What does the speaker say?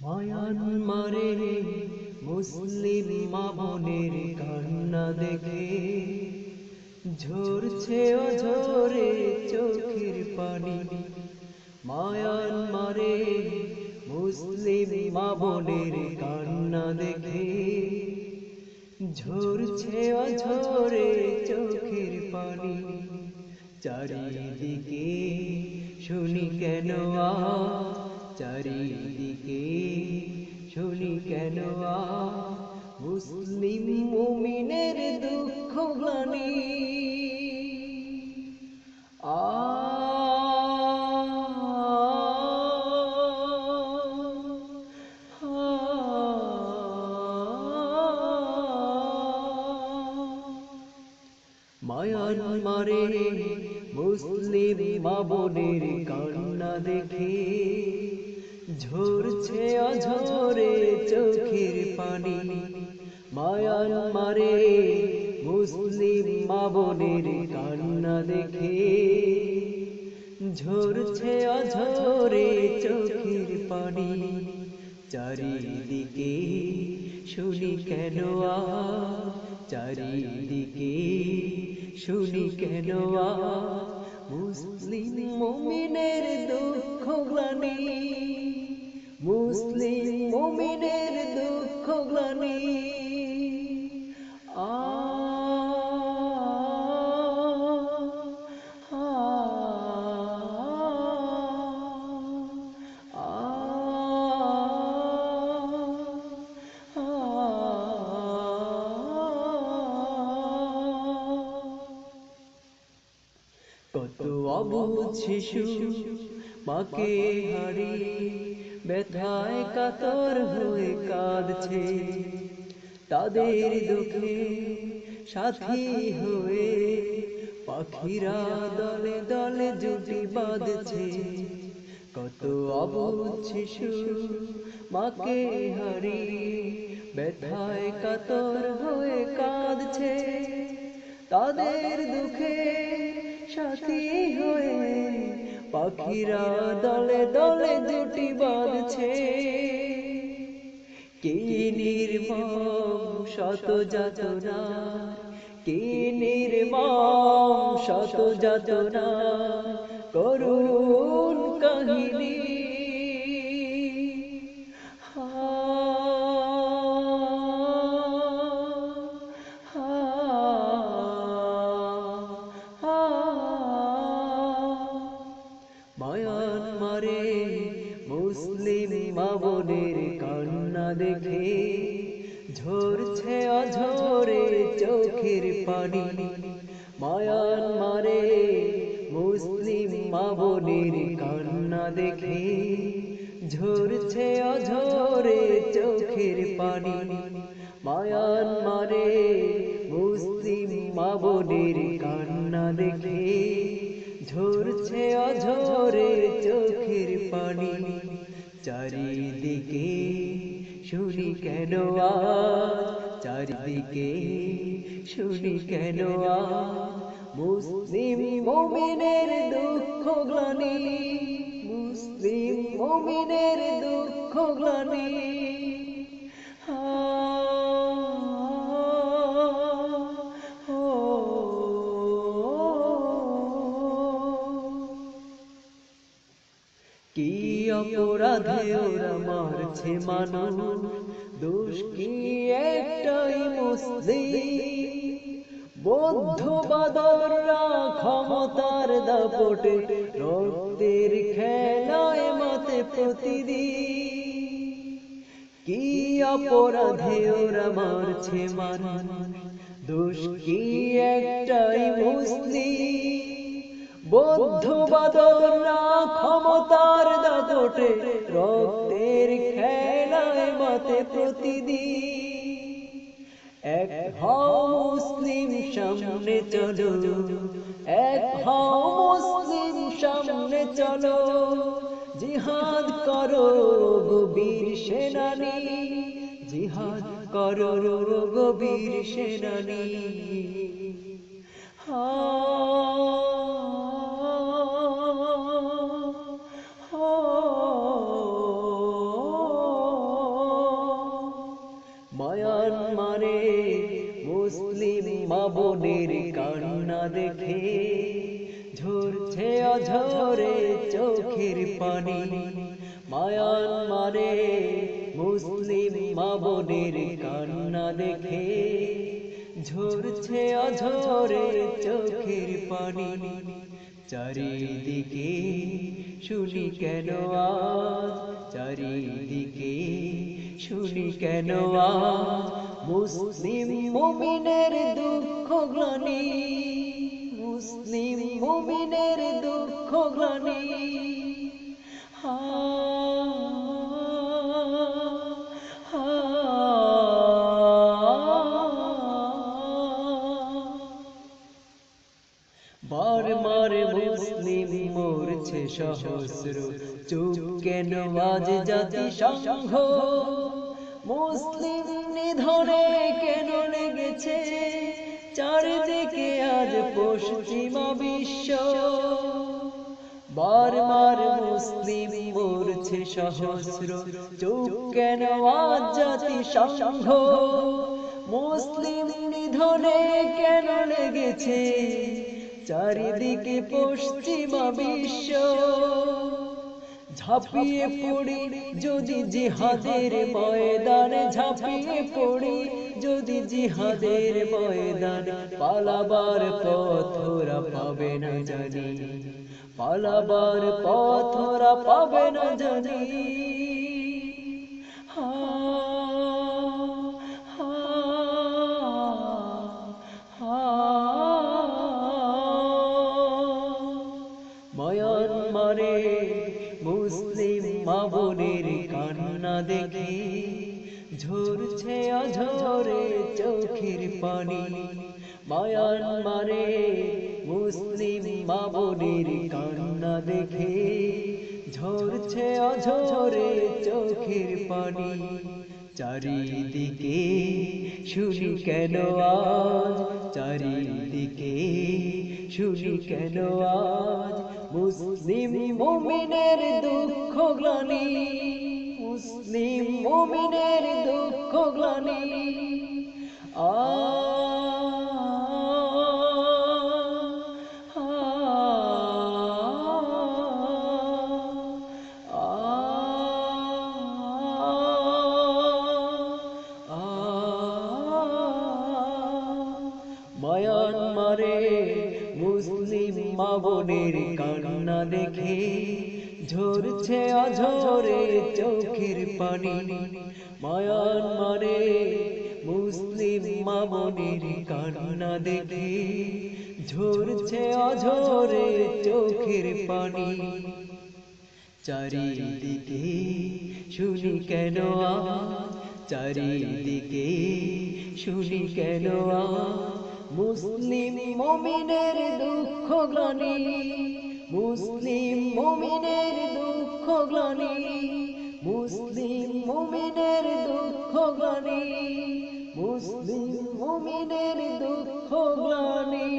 মায়ানমারের মুসলিম মা বোনের কান্না দেখে ঝরছে অঝরে চোখের পানি। মায়ানমারে মুসলিম মা বোনের কান্না দেখে ঝরছে অঝরে চোখের পানি। চারিদিকে শুনি কেন আ চারিদিকে শুনি কেন মুসলিম মুমিনের দুঃখ গ্লানি? আ মায়ান মারে মুসলিম মা বোনের কান্না দেখে ঝরছে অঝরে চোখের পানি। মায়ান মারে মুসলিম মা বোনের কান্না দেখে। ঝরছে অঝরে চোখের পানি। চারিদিকে শুনি কেন চারিদিকে শুনি কেন মুসলিম মুমিনের দুঃখ গ্লানি। মুসলিম মুমিনের দুঃখ গ্লানি। কত অবুধ শিশু মাকে হারিয়ে ব্যথায় কাতর হয়ে কাঁদছে। তাদের দুঃখে সাথী হয়ে পাখিরা দলে দলে জুটি বাঁধছে। কত অবুধ শিশু মাকে হারি ব্যথায় কাতর হয়ে কাঁদছে। তাদের দুঃখে সাথী হয়ে পাখিরা দলে দলে জুটি বাঁধছে। কে নির্মম শত যাতনা? কে নির্মম শত যাতনা? করুণ কাহিনী। ঝরছে অঝরে চোখের পানি। মায়ান মারে মুসলিম মাবনের কান্না দেখে। ঝরছে অঝরে চোখের পানি। মায়ান মারে মুসলিম মাবনের কান্না দেখে। ঝরছে অঝরে চোখের পানি। চারিদিকে শুনি কেন আজ? চারিদিকে শুনি কেন আজ? মুসলিম মুমিনের দুঃখ গ্লানি। মুসলিম মুমিনের দুঃখ গ্লানি। অপরাধে ওরা মারছে মানুষ। দোষ কি একটাই মুসলিম? ক্ষমতার দাপটে রক্তের খেলায় মাতে প্রতিদিন। কি অপরাধে ওরা মারছে মানুষ? দোষ কি একটাই মুসলিম? বৌদ্ধ ক্ষমতার দাপটে রক্তের খেলায় মাতে প্রতিদিন। এক হও মুসলিম সামনে চলো। এক হও মুসলিম সামনে চলো। জিহাদ করো গভীর সেনানি। জিহাদ করো গভীর সেনানি। হা বোনের কান্না দেখে ঝরছে অঝরে চোখের পানি। মায়ান মারে মুসলিম মা বোনের কান্না দেখে ঝরছে অঝরে চোখের পানি। চারিদিকে শুনি কেন আজ চারিদিকে শুনি কেন আজ মুসলিম মুমিনের দুঃখ গ্লানি। মুসলিম মুমিনের দুঃখ গ্লানি। বার মার মুসলিম মরছে সহস্র। চুপ কেন আজ জাতি সংঘ মুসলিম নিধনে কেন লেগেছে? চারিদিকে আজ পশ্চিমা বিশ্ব। বার মার মুসলিম মরছে সহস্র, চুপ কেন আজ জাতি সংঘ? মুসলিম নিধনে কেন লেগেছে? চারিদিকে পশ্চিমা বিশ্ব। ঝাঁপিয়ে পড়ি, যদি জিহাদের ময়দানে ঝাঁপিয়ে পড়ি, যদি জিহাদের ময়দান পালাবার পথরা পাবে না জানি। পালাবার পথরা পাবে না জানি। হা মা বোনের কান্না দেখে। ঝরছে অঝরে চোখের পানি। মায়ান মারে মুসলিম মা কান্না দেখে। ঝরছে অঝরে চোখের পানি। চারিদিকে শুনি কেন আজ চারিদিকে শুনি কেন আজ মুসলিম মুমিনের দুঃখ গ্লানি? মুসলিম মুমিনের দুঃখ গ্লানি? আ মা কান্না দেখে ঝরছে অঝরে চোখের পানি। মায়ান মারে মুসলিম মা কান্না দেখে ঝরছে অঝরে চোখের পানি। চারিদিকে শুনি কেন চারিদিকে শুনি কেন মুসলিম মমিনের দুঃখ গ্লানি, মুসলিম মমিনের দুঃখ গ্লানি, মুসলিম মমিনের দুঃখ গ্লানি, মুসলিম মমিনের দুঃখ গ্লানি।